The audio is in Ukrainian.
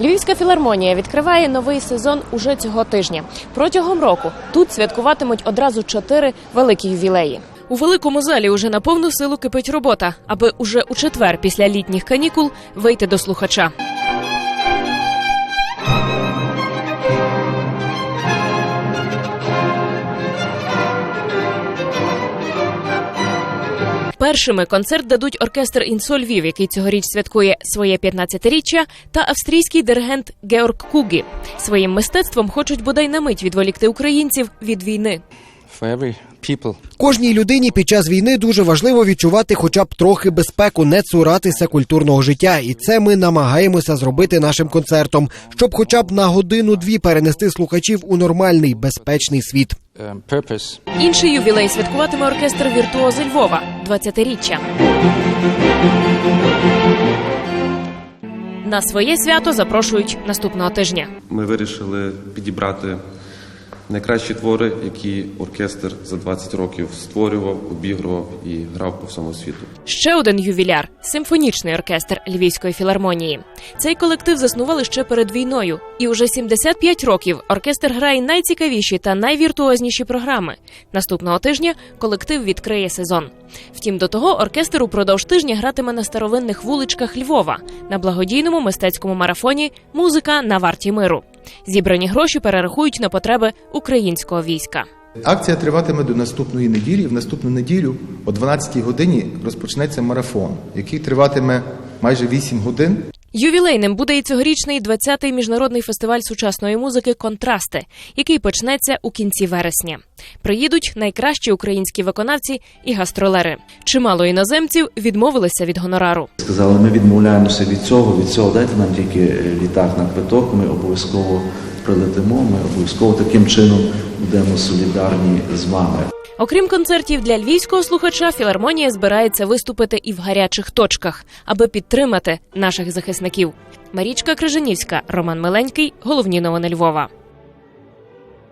Львівська філармонія відкриває новий сезон уже цього тижня. Протягом року тут святкуватимуть одразу чотири великі ювілеї. У великому залі уже на повну силу кипить робота, аби уже у четвер після літніх канікул вийти до слухача. Першими концерт дадуть оркестр Інсоль Львів, який цьогоріч святкує своє 15-річчя, та австрійський диригент Георг Кугі. Своїм мистецтвом хочуть бодай на мить відволікти українців від війни. For every people. Кожній людині під час війни дуже важливо відчувати хоча б трохи безпеку, не цуратися культурного життя, і це ми намагаємося зробити нашим концертом, щоб хоча б на годину-дві перенести слухачів у нормальний безпечний світ. Um, purpose. Інший ювілей святкуватиме оркестр Віртуози Львова 20-річчя. На своє свято запрошують наступного тижня. Ми вирішили підібрати найкращі твори, які оркестр за 20 років створював, обігрував і грав по всьому світу. Ще один ювіляр симфонічний оркестр Львівської філармонії. Цей колектив заснували ще перед війною, і уже 75 років оркестр грає найцікавіші та найвіртуозніші програми. Наступного тижня колектив відкриє сезон. Втім, до того оркестр упродовж тижня гратиме на старовинних вуличках Львова на благодійному мистецькому марафоні Музика на варті миру. Зібрані гроші перерахують на потреби українського війська. Акція триватиме до наступної неділі. В наступну неділю о 12-й годині розпочнеться марафон, який триватиме майже 8 годин. Ювілейним буде і цьогорічний 20-й міжнародний фестиваль сучасної музики Контрасти, який почнеться у кінці вересня. Приїдуть найкращі українські виконавці і гастролери. Чимало іноземців відмовилися від гонорару. Сказали, ми відмовляємося від цього, від цього дайте нам тільки е, літак на квиток, ми обов'язково прилетимо, ми обов'язково таким чином будемо солідарні з вами. Окрім концертів для львівського слухача, філармонія збирається виступити і в гарячих точках, аби підтримати наших захисників. Марічка Крижанівська, Роман Миленький. Головні новини Львова.